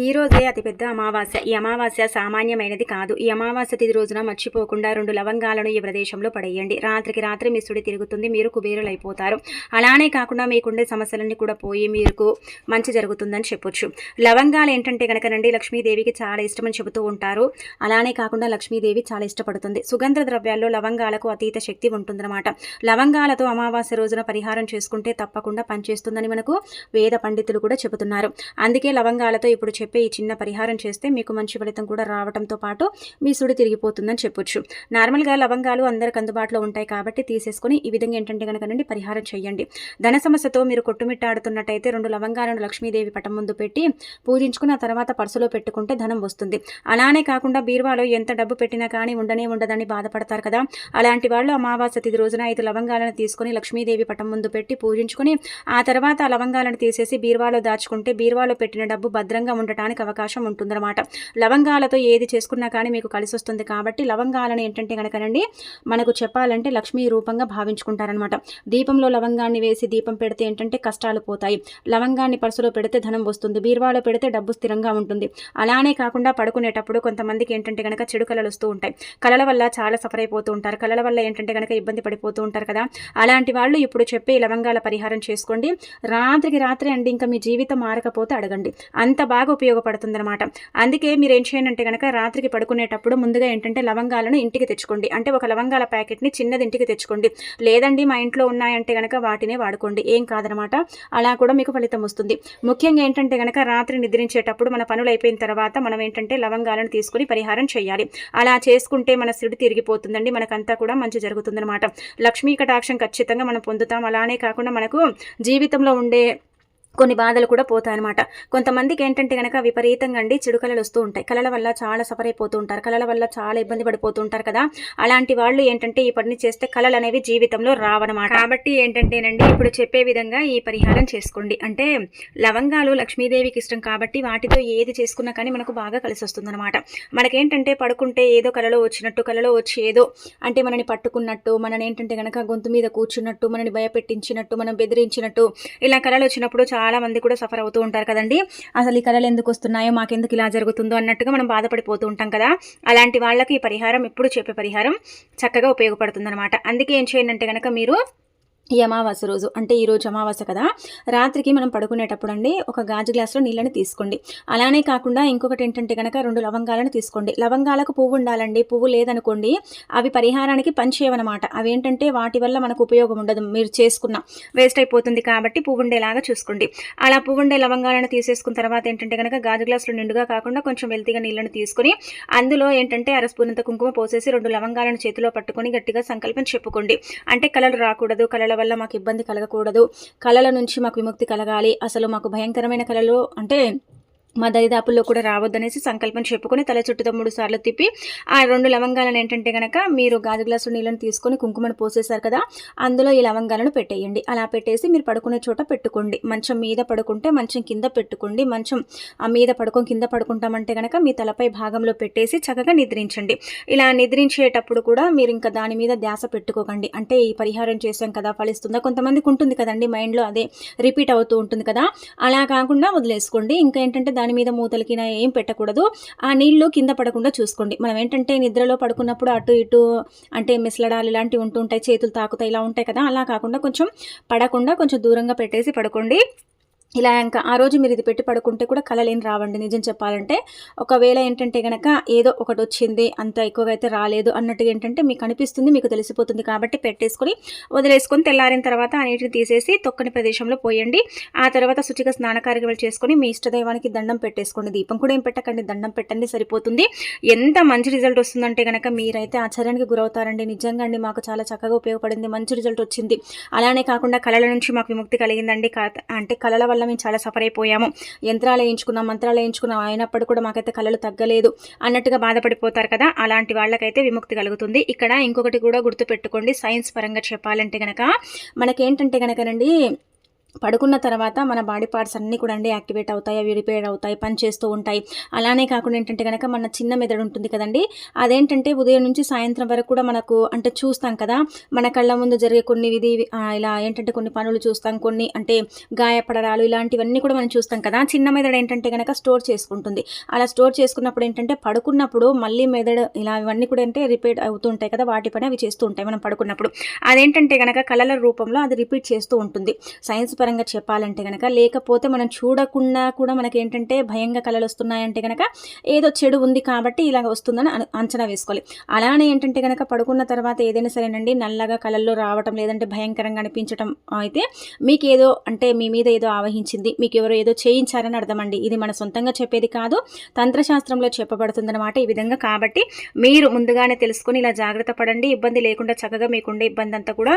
ఈ రోజే అతిపెద్ద అమావాస్య. ఈ అమావాస్య సామాన్యమైనది కాదు. ఈ అమావాస్య తిథి రోజున మర్చిపోకుండా రెండు లవంగాలను ఈ ప్రదేశంలో పడేయండి. రాత్రికి రాత్రి మీ సుడి తిరుగుతుంది. మీరు కుబేరులైపోతారు. అలానే కాకుండా మీకుండే సమస్యలన్నీ కూడా పోయి మీకు మంచి జరుగుతుందని చెప్పొచ్చు. లవంగాలు ఏంటంటే కనుకనండి లక్ష్మీదేవికి చాలా ఇష్టమని చెబుతూ ఉంటారు. అలానే కాకుండా లక్ష్మీదేవి చాలా ఇష్టపడుతుంది. సుగంధ ద్రవ్యాల్లో లవంగాలకు అతీత శక్తి ఉంటుందన్నమాట. లవంగాలతో అమావాస్య రోజున పరిహారం చేసుకుంటే తప్పకుండా పనిచేస్తుందని మనకు వేద పండితులు కూడా చెబుతున్నారు. అందుకే లవంగాలతో ఇప్పుడు చెప్పే ఈ చిన్న పరిహారం చేస్తే మీకు మంచి ఫలితం కూడా రావడంతో పాటు మీ సుడి తిరిగిపోతుందని చెప్పొచ్చు. నార్మల్గా లవంగాలు అందరికి అందుబాటులో ఉంటాయి కాబట్టి తీసేసుకొని ఈ విధంగా ఏంటంటే కనుక నుండి పరిహారం చేయండి ధన సమస్యతో మీరు కొట్టుమిట్టాడుతున్నట్టయితే రెండు లవంగాలను లక్ష్మీదేవి పటం ముందు పెట్టి పూజించుకున్న తర్వాత పర్సులో పెట్టుకుంటే ధనం వస్తుంది. అలానే కాకుండా బీరువాలో ఎంత డబ్బు పెట్టినా కానీ ఉండనే ఉండదని బాధపడతారు కదా. అలాంటి వాళ్ళు అమావాస్య తిది రోజున ఐదు లవంగాలను తీసుకొని లక్ష్మీదేవి పటం ముందు పెట్టి పూజించుకొని ఆ తర్వాత ఆ లవంగాలను తీసేసి బీరువాలో దాచుకుంటే బీరువాలో పెట్టిన డబ్బు భద్రంగా ఉండటం ఉండటానికి అవకాశం ఉంటుందన్నమాట. లవంగాలతో ఏది చేసుకున్నా కానీ మీకు కలిసి వస్తుంది కాబట్టి లవంగాలను ఏంటంటే కనుకనండి మనకు చెప్పాలంటే లక్ష్మీ రూపంగా భావించుకుంటారనమాట దీపంలో లవంగాన్ని వేసి దీపం పెడితే ఏంటంటే కష్టాలు పోతాయి. లవంగాన్ని పర్సులో పెడితే ధనం వస్తుంది. బీరువాలో పెడితే డబ్బు స్థిరంగా ఉంటుంది. అలానే కాకుండా పడుకునేటప్పుడు కొంతమందికి ఏంటంటే కనుక చెడు కళలు వస్తూ ఉంటాయి. కళల వల్ల చాలా సఫర్ అయిపోతూ ఉంటారు. కళల వల్ల ఏంటంటే కనుక ఇబ్బంది పడిపోతూ ఉంటారు కదా. అలాంటి వాళ్ళు ఇప్పుడు చెప్పే లవంగాల పరిహారం చేసుకోండి. రాత్రికి రాత్రి అండి ఇంకా మీ జీవితం మారకపోతే అడగండి. అంత బాగా ఉపయోగపడుతుందన్నమాట. అందుకే మీరు ఏం చేయండి అంటే కనుక రాత్రికి పడుకునేటప్పుడు ముందుగా ఏంటంటే లవంగాలను ఇంటికి తెచ్చుకోండి. అంటే ఒక లవంగాల ప్యాకెట్ని చిన్నది ఇంటికి తెచ్చుకోండి. లేదండి మా ఇంట్లో ఉన్నాయంటే కనుక వాటినే వాడుకోండి. ఏం కాదనమాట అలా కూడా మీకు ఫలితం వస్తుంది. ముఖ్యంగా ఏంటంటే కనుక రాత్రి నిద్రించేటప్పుడు మన పనులు అయిపోయిన తర్వాత మనం ఏంటంటే లవంగాలను తీసుకుని పరిహారం చేయాలి. అలా చేసుకుంటే మన సిడి తిరిగిపోతుందండి. మనకంతా కూడా మంచి జరుగుతుందన్నమాట. లక్ష్మీ కటాక్షం ఖచ్చితంగా మనం పొందుతాం. అలానే కాకుండా మనకు జీవితంలో ఉండే కొన్ని బాధలు కూడా పోతాయన్నమాట. కొంతమందికి ఏంటంటే కనుక విపరీతంగా అండి చెడు కళలు వస్తూ ఉంటాయి. కళల వల్ల చాలా సఫర్ అయిపోతూ ఉంటారు. కళల వల్ల చాలా ఇబ్బంది పడిపోతూ ఉంటారు కదా. అలాంటి వాళ్ళు ఏంటంటే ఈ పని చేస్తే కళలు అనేవి జీవితంలో రావన్నమాట. కాబట్టి ఏంటంటేనండి ఇప్పుడు చెప్పే విధంగా ఈ పరిహారం చేసుకోండి. అంటే లవంగాలు లక్ష్మీదేవికి ఇష్టం కాబట్టి వాటితో ఏది చేసుకున్నా కానీ మనకు బాగా కలిసి వస్తుందన్నమాట. మనకేంటంటే పడుకుంటే ఏదో కళలో వచ్చినట్టు కళలో వచ్చి ఏదో అంటే మనని పట్టుకున్నట్టు మనని ఏంటంటే కనుక గొంతు మీద కూర్చున్నట్టు మనని భయపెట్టించినట్టు మనం బెదిరించినట్టు ఇలా కళలు వచ్చినప్పుడు చాలా మంది కూడా సఫర్ అవుతూ ఉంటారు కదండి. అసలు ఈ కళలు ఎందుకు వస్తున్నాయో మాకెందుకు ఇలా జరుగుతుందో అన్నట్టుగా మనం బాధపడిపోతూ ఉంటాం కదా. అలాంటి వాళ్ళకి ఈ పరిహారం ఎప్పుడు చెప్పే పరిహారం చక్కగా ఉపయోగపడుతుంది అనమాట అందుకే ఏం చేయండి అంటే కనుక మీరు ఈ అమావాస్య రోజు. అంటే ఈరోజు అమావాస్య కదా. రాత్రికి మనం పడుకునేటప్పుడు అండి ఒక గాజు గ్లాసులో నీళ్ళని తీసుకోండి. అలానే కాకుండా ఇంకొకటి ఏంటంటే కనుక రెండు లవంగాలను తీసుకోండి. లవంగాలకు పువ్వు ఉండాలండి. పువ్వు లేదనుకోండి అవి పరిహారానికి పనిచేయవన్నమాట అవి ఏంటంటే వాటి వల్ల మనకు ఉపయోగం ఉండదు. మీరు చేసుకున్న వేస్ట్ అయిపోతుంది కాబట్టి పువ్వు ఉండేలాగా చూసుకోండి. అలా పువ్వు ఉండే లవంగాలను తీసేసుకున్న తర్వాత ఏంటంటే కనుక గాజు గ్లాసులో నిండుగా కాకుండా కొంచెం వెల్తిగా నీళ్ళని తీసుకొని అందులో ఏంటంటే అరస్పూనంత కుంకుమ పోసేసి రెండు లవంగాలను చేతిలో పట్టుకొని గట్టిగా సంకల్పం చెప్పుకోండి. అంటే కళలు రాకూడదు కళల వల్ల మాకు ఇబ్బంది కలగకూడదు. కళల నుంచి మాకు విముక్తి కలగాలి. అసలు మాకు భయంకరమైన కళలు అంటే మా దరిదాపుల్లో కూడా రావద్దనేసి సంకల్పం చెప్పుకొని తల చుట్టూ మూడు సార్లు తిప్పి ఆ రెండు లవంగాలను ఏంటంటే కనుక మీరు గాజు గ్లాసు నీళ్ళని తీసుకొని కుంకుమను పోసేశారు కదా అందులో ఈ లవంగాలను పెట్టేయండి. అలా పెట్టేసి మీరు పడుకునే చోట పెట్టుకోండి. మంచం మీద పడుకుంటే మంచం కింద పెట్టుకోండి. మంచం ఆ మీద పడుకొని కింద పడుకుంటామంటే కనుక మీ తలపై భాగంలో పెట్టేసి చక్కగా నిద్రించండి. ఇలా నిద్రించేటప్పుడు కూడా మీరు ఇంకా దాని మీద ధ్యాస పెట్టుకోకండి. అంటే ఈ పరిహారం చేశాం కదా ఫలిస్తుందా? కొంతమందికి ఉంటుంది కదండి మైండ్లో అదే రిపీట్ అవుతూ ఉంటుంది కదా. అలా కాకుండా వదిలేసుకోండి. ఇంకా ఏంటంటే దాని దాని మీద మూతలకి ఏం పెట్టకూడదు. ఆ నీళ్ళు కింద పడకుండా చూసుకోండి. మనం ఏంటంటే నిద్రలో పడుకున్నప్పుడు అటు ఇటు అంటే మిసలడాలు ఇలాంటివి ఉంటుంటాయి చేతులు తాకుతాయి ఇలా ఉంటాయి కదా. అలా కాకుండా కొంచెం పడకుండా కొంచెం దూరంగా పెట్టేసి పడుకోండి. ఇలా ఇంకా ఆ రోజు మీరు ఇది పెట్టి పడుకుంటే కూడా కలలేని రావండి. నిజం చెప్పాలంటే ఒకవేళ ఏంటంటే కనుక ఏదో ఒకటి వచ్చింది అంత ఎక్కువగా అయితే రాలేదు అన్నట్టుగా ఏంటంటే మీకు అనిపిస్తుంది మీకు తెలిసిపోతుంది కాబట్టి పెట్టేసుకొని వదిలేసుకొని తెల్లారిన తర్వాత ఆ నీటిని తీసేసి తొక్కని ప్రదేశంలో పోయండి. ఆ తర్వాత శుచిగా స్నాన కార్యక్రమాలు చేసుకొని మీ ఇష్టదైవానికి దండం పెట్టేసుకోండి. దీపం కూడా ఏం పెట్టకండి దండం పెట్టండి సరిపోతుంది. ఎంత మంచి రిజల్ట్ వస్తుందంటే కనుక మీరైతే ఆశ్చర్యానికి గురవుతారండి. నిజంగా అండి మాకు చాలా చక్కగా ఉపయోగపడింది మంచి రిజల్ట్ వచ్చింది. అలానే కాకుండా కళల నుంచి మాకు విముక్తి కలిగిందండి. అంటే కళల వల్ల మేము చాలా సఫర్ అయిపోయాము. యంత్రాలు వేయించుకున్నాం మంత్రాలు వేయించుకున్నాం. అయినప్పుడు కూడా మాకైతే కళలు తగ్గలేదు. అన్నట్టుగా బాధపడిపోతారు కదా అలాంటి వాళ్ళకైతే విముక్తి కలుగుతుంది. ఇక్కడ ఇంకొకటి కూడా గుర్తుపెట్టుకోండి. సైన్స్ పరంగా చెప్పాలంటే కనుక మనకేంటంటే కనుకనండి పడుకున్న తర్వాత మన బాడీ పార్ట్స్ అన్నీ కూడా అండి యాక్టివేట్ అవుతాయి అవి రిపేర్ అవుతాయి పనిచేస్తూ ఉంటాయి. అలానే కాకుండా ఏంటంటే కనుక మన చిన్న మెదడు ఉంటుంది కదండి అదేంటంటే ఉదయం నుంచి సాయంత్రం వరకు కూడా మనకు అంటే చూస్తాం కదా మన కళ్ళ ముందు జరిగే కొన్ని విధి ఇలా ఏంటంటే కొన్ని పనులు చూస్తాం కొన్ని అంటే గాయపడరాలు ఇలాంటివన్నీ కూడా మనం చూస్తాం కదా చిన్న మెదడు ఏంటంటే కనుక స్టోర్ చేసుకుంటుంది. అలా స్టోర్ చేసుకున్నప్పుడు ఏంటంటే పడుకున్నప్పుడు మళ్ళీ మెదడు ఇలా ఇవన్నీ కూడా అంటే రిపీట్ అవుతూ ఉంటాయి కదా వాటి పని అవి చేస్తూ ఉంటాయి మనం పడుకున్నప్పుడు. అదేంటంటే కనుక కళల రూపంలో అది రిపీట్ చేస్తూ ఉంటుంది. సైన్స్ పరంగా చెప్పాలంటే కనుక లేకపోతే మనం చూడకుండా కూడా మనకి ఏంటంటే భయంగా కళలు వస్తున్నాయంటే కనుక ఏదో చెడు ఉంది కాబట్టి ఇలాగ వస్తుందని అంచనా వేసుకోవాలి. అలానే ఏంటంటే కనుక పడుకున్న తర్వాత ఏదైనా సరేనండి నల్లగా కళల్లో రావటం లేదంటే భయంకరంగా అనిపించటం అయితే మీకు ఏదో అంటే మీ మీద ఏదో ఆవహించింది మీకు ఎవరో ఏదో చేయించారని అర్థమండి. ఇది మన సొంతంగా చెప్పేది కాదు తంత్రశాస్త్రంలో చెప్పబడుతుందన్నమాట ఈ విధంగా. కాబట్టి మీరు ముందుగానే తెలుసుకొని ఇలా జాగ్రత్త పడండి ఇబ్బంది లేకుండా చక్కగా మీకుండే ఇబ్బంది అంతా కూడా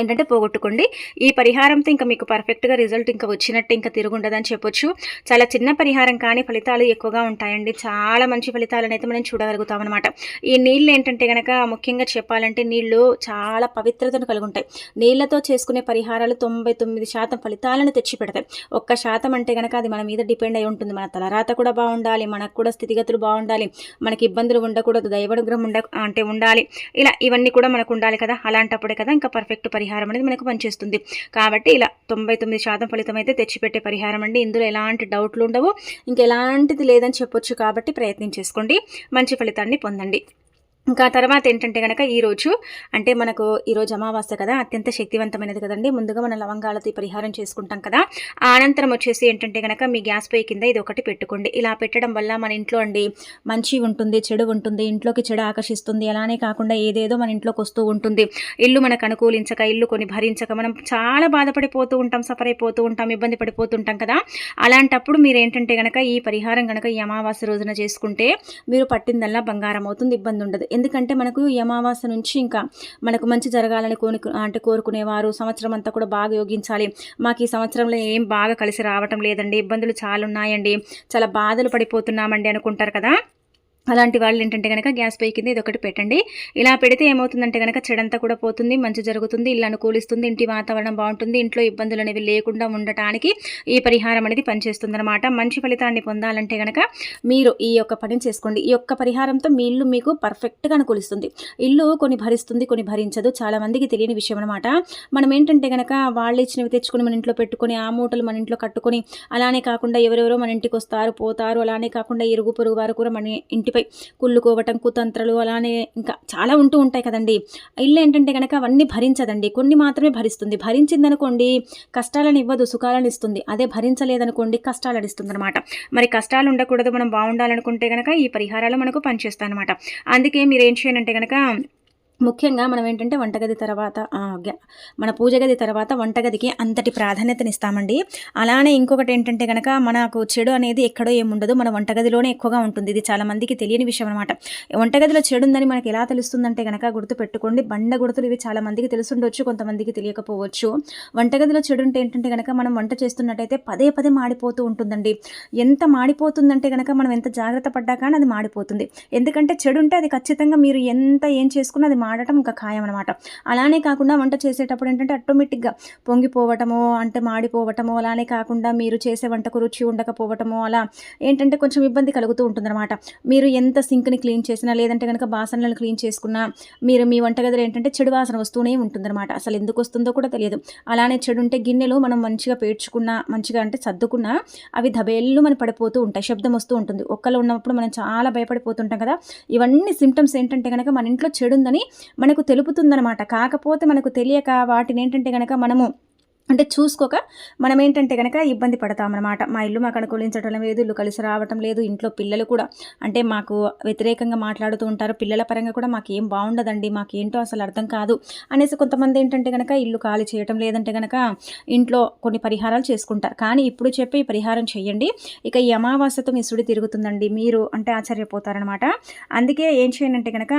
ఏంటంటే పోగొట్టుకోండి. ఈ పరిహారంతో ఇంకా మీకు పర్ఫెక్ట్గా రిజల్ట్ ఇంకా వచ్చినట్టు ఇంకా తిరుగుండదని చెప్పొచ్చు. చాలా చిన్న పరిహారం కానీ ఫలితాలు ఎక్కువగా ఉంటాయండి. చాలా మంచి ఫలితాలను అయితే మనం చూడగలుగుతాం అనమాట ఈ నీళ్ళు ఏంటంటే కనుక ముఖ్యంగా చెప్పాలంటే నీళ్ళు చాలా పవిత్రతను కలిగి ఉంటాయి నీళ్ళతో చేసుకునే పరిహారాలు తొంభై తొమ్మిది శాతం ఫలితాలను తెచ్చిపెడతాయి. ఒక్క శాతం అంటే కనుక అది మన మీద డిపెండ్ అయి ఉంటుంది. మన తలరాత కూడా బాగుండాలి మనకు కూడా స్థితిగతులు బాగుండాలి మనకి ఇబ్బందులు ఉండకూడదు దైవనుగ్రహం ఉండ అంటే ఉండాలి. ఇలా ఇవన్నీ కూడా మనకు ఉండాలి కదా. అలాంటప్పుడే కదా ఇంకా పర్ఫెక్ట్ పరిహారం అనేది మనకు పనిచేస్తుంది. కాబట్టి ఇలా తొంభై తొమ్మిది శాతం ఫలితం అయితే తెచ్చిపెట్టే పరిహారం అండి. ఇందులో ఎలాంటి డౌట్లు ఉండవు. ఇంకా ఎలాంటిది లేదని చెప్పొచ్చు కాబట్టి ప్రయత్నం చేసుకోండి. మంచి ఫలితాన్ని పొందండి. ఇంకా తర్వాత ఏంటంటే కనుక ఈరోజు అంటే మనకు ఈరోజు అమావాస్య కదా అత్యంత శక్తివంతమైనది కదండి. ముందుగా మన లవంగాలతో ఈ పరిహారం చేసుకుంటాం కదా. అనంతరం వచ్చేసి ఏంటంటే కనుక మీ గ్యాస్ పొయ్యి కింద ఇది ఒకటి పెట్టుకోండి. ఇలా పెట్టడం వల్ల మన ఇంట్లో అండి మంచి ఉంటుంది చెడు ఉంటుంది ఇంట్లోకి చెడు ఆకర్షిస్తుంది. అలానే కాకుండా ఏదేదో మన ఇంట్లోకి వస్తూ ఉంటుంది. ఇల్లు మనకు అనుకూలించక ఇల్లు కొని భరించక మనం చాలా బాధపడిపోతూ ఉంటాం సఫర్ అయిపోతూ ఉంటాం ఇబ్బంది పడిపోతుంటాం కదా. అలాంటప్పుడు మీరు ఏంటంటే కనుక ఈ పరిహారం కనుక ఈ అమావాస్య రోజున చేసుకుంటే మీరు పట్టిందల్లా బంగారం అవుతుంది ఇబ్బంది ఉండదు. ఎందుకంటే మనకు ఈ అమావాస్య నుంచి ఇంకా మనకు మంచి జరగాలని కోని అంటే కోరుకునేవారు. సంవత్సరం అంతా కూడా బాగా యోగించాలి. మాకు ఈ సంవత్సరంలో ఏం బాగా కలిసి రావటం లేదండి. ఇబ్బందులు చాలా ఉన్నాయండి చాలా బాధలు పడిపోతున్నామండి అనుకుంటారు కదా? అలాంటి వాళ్ళు ఏంటంటే కనుక గ్యాస్ పొయ్యి కింద ఇది ఒకటి పెట్టండి. ఇలా పెడితే ఏమవుతుందంటే కనుక చెడంతా కూడా పోతుంది మంచి జరుగుతుంది ఇల్లు అనుకూలిస్తుంది ఇంటి వాతావరణం బాగుంటుంది ఇంట్లో ఇబ్బందులు అనేవి లేకుండా ఉండటానికి ఈ పరిహారం అనేది పనిచేస్తుంది అనమాట మంచి ఫలితాన్ని పొందాలంటే కనుక మీరు ఈ యొక్క పని చేసుకోండి. ఈ యొక్క పరిహారంతో మీ ఇల్లు మీకు పర్ఫెక్ట్గా అనుకూలిస్తుంది. ఇల్లు కొన్ని భరిస్తుంది కొన్ని భరించదు. చాలామందికి తెలియని విషయం అనమాట మనం ఏంటంటే కనుక వాళ్ళు ఇచ్చినవి తెచ్చుకొని మన ఇంట్లో పెట్టుకొని ఆ మూటలు మన ఇంట్లో కట్టుకొని అలానే కాకుండా ఎవరెవరో మన ఇంటికి వస్తారు పోతారు. అలానే కాకుండా ఇరుగు పొరుగు వారు కూడా మన ఇంటి ఇంటిపై కుళ్ళుకోవటం కుతంత్రలు అలానే ఇంకా చాలా ఉంటూ ఉంటాయి కదండి. ఇల్లు ఏంటంటే కనుక అవన్నీ భరించదండి. కొన్ని మాత్రమే భరిస్తుంది. భరించిందనుకోండి కష్టాలను ఇవ్వదు సుఖాలను ఇస్తుంది. అదే భరించలేదనుకోండి కష్టాలను ఇస్తుంది అనమాట మరి కష్టాలు ఉండకూడదు మనం బాగుండాలనుకుంటే కనుక ఈ పరిహారాలు మనకు పనిచేస్తాయి అనమాట అందుకే మీరు ఏం చేయాలంటే కనుక ముఖ్యంగా మనం ఏంటంటే వంటగది తర్వాత మన పూజ గది తర్వాత వంటగదికి అంతటి ప్రాధాన్యతనిస్తామండి. అలానే ఇంకొకటి ఏంటంటే కనుక మనకు చెడు అనేది ఎక్కడో ఏముండదు. మన వంటగదిలోనే ఎక్కువగా ఉంటుంది. ఇది చాలామందికి తెలియని విషయం అనమాట వంటగదిలో చెడు ఉందని మనకి ఎలా తెలుస్తుందంటే కనుక గుర్తు పెట్టుకోండి బండ గుర్తులు ఇవి చాలామందికి తెలుసుండొచ్చు. కొంతమందికి తెలియకపోవచ్చు. వంటగదిలో చెడు ఉంటే ఏంటంటే కనుక మనం వంట చేస్తున్నట్టయితే పదే పదే మాడిపోతూ ఉంటుందండి. ఎంత మాడిపోతుందంటే కనుక మనం ఎంత జాగ్రత్త పడ్డా కానీ అది మాడిపోతుంది. ఎందుకంటే చెడు ఉంటే అది ఖచ్చితంగా మీరు ఎంత ఏం చేసుకున్నా అది మాడటం ఇంకా ఖాయం అనమాట అలానే కాకుండా వంట చేసేటప్పుడు ఏంటంటే ఆటోమేటిక్గా పొంగిపోవటము అంటే మాడిపోవటము అలానే కాకుండా మీరు చేసే వంటకు రుచి ఉండకపోవటము అలా ఏంటంటే కొంచెం ఇబ్బంది కలుగుతూ ఉంటుందన్నమాట మీరు ఎంత సింక్ని క్లీన్ చేసినా లేదంటే కనుక బాసనలను క్లీన్ చేసుకున్నా మీరు మీ వంటగదిలో ఏంటంటే చెడు వాసన వస్తూనే ఉంటుందన్నమాట అసలు ఎందుకు వస్తుందో కూడా తెలియదు. అలానే చెడు ఉంటే గిన్నెలు మనం మంచిగా పేర్చుకున్నా మంచిగా అంటే సర్దుకున్నా అవి దబేళ్ళు మన పడిపోతూ ఉంటాయి శబ్దం వస్తూ ఉంటుంది. ఒక్కలో ఉన్నప్పుడు మనం చాలా భయపడిపోతుంటాం కదా. ఇవన్నీ సిమ్టమ్స్ ఏంటంటే కనుక మన ఇంట్లో చెడు ఉందని మనకు తెలుపుతుందనమాట కాకపోతే మనకు తెలియక వాటిని ఏంటంటే కనుక మనము అంటే చూసుకోక మనం ఏంటంటే కనుక ఇబ్బంది పడతామన్నమాట. మా ఇల్లు మాకు అనుకూలించడం లేదు ఇల్లు కలిసి రావటం లేదు ఇంట్లో పిల్లలు కూడా అంటే మాకు వ్యతిరేకంగా మాట్లాడుతూ ఉంటారు. పిల్లల పరంగా కూడా మాకు ఏం బాగుండదండి మాకేంటో అసలు అర్థం కాదు అనేసి కొంతమంది ఏంటంటే కనుక ఇల్లు ఖాళీ చేయటం లేదంటే కనుక ఇంట్లో కొన్ని పరిహారాలు చేసుకుంటారు. కానీ ఇప్పుడు చెప్పి ఈ పరిహారం చేయండి ఇక ఈ అమావాస్యతో మీ సుడి తిరుగుతుందండి. మీరు అంటే ఆశ్చర్యపోతారనమాట అందుకే ఏం చేయనంటే కనుక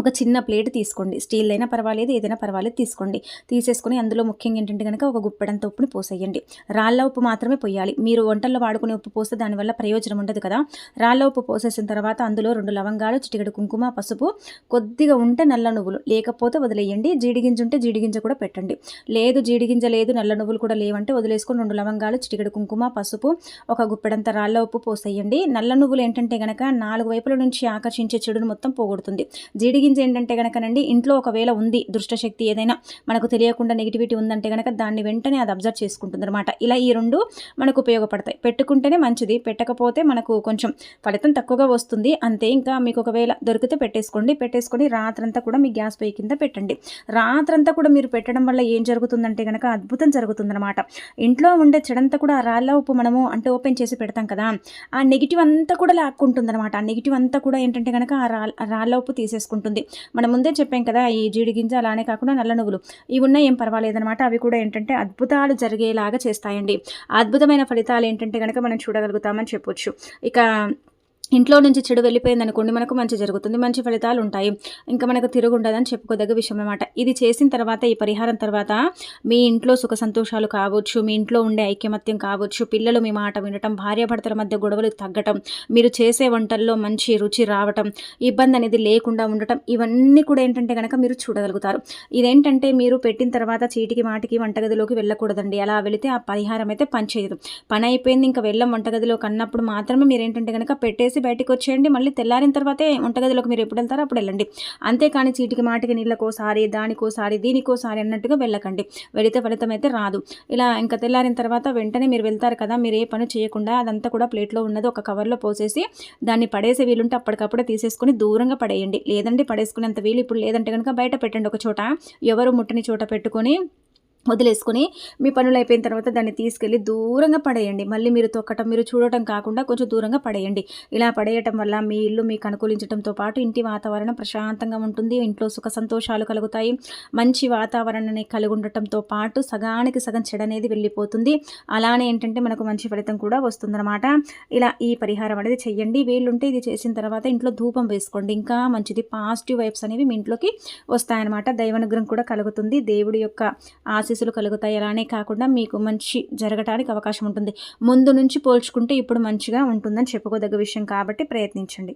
ఒక చిన్న ప్లేట్ తీసుకోండి. స్టీల్ అయినా పర్వాలేదు ఏదైనా పర్వాలేదు తీసుకోండి. తీసేసుకొని అందులో ముఖ్యంగా ఏంటంటే కనుక ఒక గుప్పెడంత ఉప్పుని పోసేయండి. రాళ్ళ ఉప్పు మాత్రమే పోయాలి. మీరు వంటల్లో వాడుకునే ఉప్పు పోస్తే దానివల్ల ప్రయోజనం ఉండదు కదా. రాళ్ళ ఉప్పు పోసేసిన తర్వాత అందులో రెండు లవంగాలు చిటికెడు కుంకుమ పసుపు కొద్దిగా ఉంటే నల్ల నువ్వులు. లేకపోతే వదిలేయండి. జీడిగింజ ఉంటే జీడిగింజ కూడా పెట్టండి. లేదు జీడిగింజ లేదు నల్ల నువ్వులు కూడా లేవంటే వదిలేసుకొని రెండు లవంగాలు చిటికెడు కుంకుమ పసుపు ఒక గుప్పెడంత రాళ్ళ ఉప్పు పోసేయండి. నల్ల నువ్వులు ఏంటంటే గనక నాలుగు వైపుల నుంచి ఆకర్షించే చెడును మొత్తం పోగొడుతుంది. జీడిగింజ ఏంటంటే కనుకనండి ఇంట్లో ఒకవేళ ఉంది దుష్టశక్తి ఏదైనా మనకు తెలియకుండా నెగిటివిటీ ఉందంటే కనుక దాన్ని వెంటనే అది అబ్జర్వ్ చేసుకుంటుంది అనమాట ఇలా ఈ రెండు మనకు ఉపయోగపడతాయి. పెట్టుకుంటేనే మంచిది పెట్టకపోతే మనకు కొంచెం ఫలితం తక్కువగా వస్తుంది. అంతే ఇంకా మీకు ఒకవేళ దొరికితే పెట్టేసుకోండి. పెట్టేసుకొని రాత్రంతా కూడా మీ గ్యాస్ పొయ్యి కింద పెట్టండి. రాత్రంతా కూడా మీరు పెట్టడం వల్ల ఏం జరుగుతుందంటే కనుక అద్భుతం జరుగుతుందన్నమాట. ఇంట్లో ఉండే చెడంతా కూడా ఆ రాళ్ళ ఉప్పు మనము అంటే ఓపెన్ చేసి పెడతాం కదా ఆ నెగిటివ్ అంతా కూడా లాక్కుంటుంది అనమాట ఆ నెగిటివ్ అంతా కూడా ఏంటంటే కనుక ఆ రాళ్ళ ఉప్పు తీసేసుకుంటుంది. మనం ముందే చెప్పాం కదా ఈ జీడి గింజ అలానే కాకుండా నల్ల నువ్వులు. ఇవి ఉన్నా ఏం పర్వాలేదనమాట అవి కూడా ఏంటంటే అద్భుతాలు జరిగేలాగా చేస్తాయండి. అద్భుతమైన ఫలితాలు ఏంటంటే కనుక మనం చూడగలుగుతామని చెప్పొచ్చు. ఇక ఇంట్లో నుంచి చెడు వెళ్ళిపోయింది అనుకోండి మనకు మంచి జరుగుతుంది మంచి ఫలితాలు ఉంటాయి. ఇంకా మనకు తిరుగుండదని చెప్పుకోదగ్గ విషయం అనమాట ఇది చేసిన తర్వాత ఈ పరిహారం తర్వాత మీ ఇంట్లో సుఖ సంతోషాలు కావచ్చు మీ ఇంట్లో ఉండే ఐక్యమత్యం కావచ్చు పిల్లలు మీ మాట వినటం భార్యాభర్తల మధ్య గొడవలు తగ్గటం మీరు చేసే వంటల్లో మంచి రుచి రావటం ఇబ్బంది అనేది లేకుండా ఉండటం ఇవన్నీ కూడా ఏంటంటే కనుక మీరు చూడగలుగుతారు. ఇదేంటంటే మీరు పెట్టిన తర్వాత చీటికి మాటికి వంటగదిలోకి వెళ్ళకూడదండి. అలా వెళితే ఆ పరిహారం అయితే పనిచేయదు. పని అయిపోయింది ఇంకా వెళ్ళం వంటగదిలోకి అన్నప్పుడు మాత్రమే మీరు ఏంటంటే కనుక పెట్టేసి చేసి బయటకు వచ్చేయండి. మళ్ళీ తెల్లారిన తర్వాతే వంటగదిలోకి మీరు ఎప్పుడు వెళ్తారో అప్పుడు వెళ్ళండి. అంతేకాని చీటికి మాటికి నీళ్ళకోసారి దానికోసారి దీనికోసారి అన్నట్టుగా వెళ్ళకండి. వెళితే ఫలితం అయితే రాదు. ఇలా ఇంకా తెల్లారిన తర్వాత వెంటనే మీరు వెళ్తారు కదా మీరు ఏ పని చేయకుండా అదంతా కూడా ప్లేట్లో ఉన్నది ఒక కవర్లో పోసేసి దాన్ని పడేసే వీలుంటే అప్పటికప్పుడే తీసేసుకొని దూరంగా పడేయండి. లేదండి పడేసుకునేంత వీలు ఇప్పుడు లేదంటే కనుక బయట పెట్టండి ఒక చోట. ఎవరు ముట్టని చోట పెట్టుకొని వదిలేసుకొని మీ పనులు అయిపోయిన తర్వాత దాన్ని తీసుకెళ్ళి దూరంగా పడేయండి. మళ్ళీ మీరు తొక్కటం మీరు చూడటం కాకుండా కొంచెం దూరంగా పడేయండి. ఇలా పడేయటం వల్ల మీ ఇల్లు మీకు అనుకూలించడంతో పాటు ఇంటి వాతావరణం ప్రశాంతంగా ఉంటుంది. ఇంట్లో సుఖ సంతోషాలు కలుగుతాయి. మంచి వాతావరణాన్ని కలిగి ఉండటంతో పాటు సగానికి సగం చెడ అనేది వెళ్ళిపోతుంది. అలానే ఏంటంటే మనకు మంచి ఫలితం కూడా వస్తుందన్నమాట. ఇలా ఈ పరిహారం అనేది చెయ్యండి. వీళ్ళుంటే ఇది చేసిన తర్వాత ఇంట్లో ధూపం వేసుకోండి. ఇంకా మంచిది పాజిటివ్ వైబ్స్ అనేవి మీ ఇంట్లోకి వస్తాయన్నమాట. దైవానుగ్రహం కూడా కలుగుతుంది. దేవుడి యొక్క ఆశ ఆశీస్సులు కలుగుతాయి. అలానే కాకుండా మీకు మంచి జరగటానికి అవకాశం ఉంటుంది. ముందు నుంచి పోల్చుకుంటే ఇప్పుడు మంచిగా ఉంటుందని చెప్పుకోదగ్గ విషయం కాబట్టి ప్రయత్నించండి.